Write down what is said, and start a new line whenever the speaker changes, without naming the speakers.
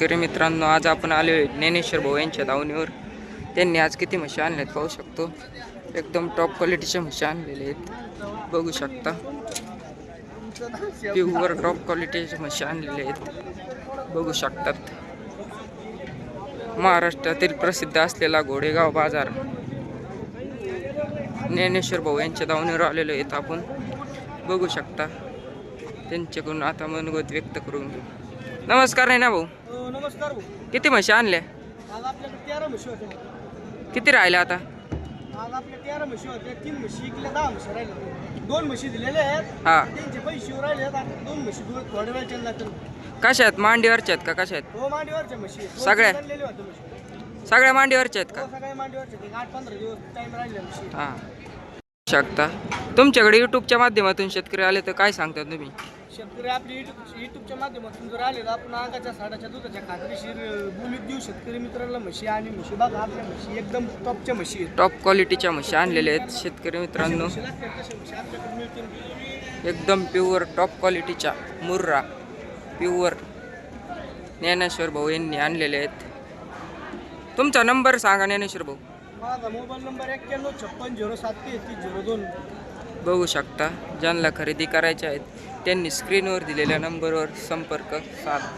शेतकरी मित्रांनो आज आपण आलो आहे ज्ञानेश्वर भाऊ यांच्या दावणीवर त्यांनी आज किती म्हशी आणल्यात पाहू शकतो. एकदम टॉप क्वालिटीच्या म्हशी आणलेले आहेत. बघू शकता. प्युअर टॉप क्वालिटीच्या म्हशी आणलेले आहेत. बघू शकतात. महाराष्ट्रातील प्रसिद्ध असलेला घोडेगाव बाजार. ज्ञानेश्वर भाऊ यांच्या दावणीवर आलेलो आहेत आपण. बघू शकता. त्यांच्याकडून आता मनगत व्यक्त करून घेऊ. नमस्कार नाही ना भाऊ.
हो, नमस्कार भाऊ.
किती म्हशी आणल्या?
आज आपल्याकडे तेरा म्हशी होत्या.
किती राहिल्या आता?
आज आपल्या तेरा म्हशी होत्या. तीन म्हशी इकल्या दहा म्हशी राहिल्या. दोन म्हशी दिलेल्या आहेत.
हा.
त्यांचे पैसे राहिले आहेत. आता दोन म्हशी दोन थोड्या वेळ चालला तर
कशा आहेत? मांडीवरच्या आहेत का? कशा आहेत?
हो मांडीवरच्या म्हशी आहेत. दोन
सगळ्या?
चाललेल्या होत्या म्हशी.
सगळ्या मांडीवरच्या आहेत
हो
का
सगळ्या मांडीवरच्या आहेत. एक आठ पंधरा दिवस टाइम राहिल्या म्हशी.
हां. शकता. तुमच्याकडे यूट्यूबच्या माध्यमातून शेतकरी आले तर काय सांगता तुम्ही?
शेतकरी आपली युट्यूब युट्यूबच्या माध्यमातून जर आले तर आपण अंगाच्या साडाच्या दुधाच्या खात्रीशीर बोलीत देऊ. शेतकरी मित्रांना म्हशी आणि म्हशी बघा आपल्या म्हशी एकदम टॉपच्या म्हशी आहेत.
टॉप क्वालिटीच्या म्हशी आणलेल्या आहेत शेतकरी मित्रांनो.
म्हशी लागतात तशा म्हशी आपल्याकडे मिळतील?
एकदम प्युअर टॉप क्वालिटीच्या मुर्रा प्युअर ज्ञानेश्वर भाऊ यांनी आणलेले आहेत. तुमचा नंबर सांगा ज्ञानेश्वर भाऊ.
माझा मोबाईल नंबर एक्क्याण्णव छप्पन झिरो सात तेहतीस झिरो दोन.
बघू शकता. ज्यांना खरेदी करायच्या आहेत त्यांनी स्क्रीनवर दिलेल्या नंबरवर संपर्क साधा.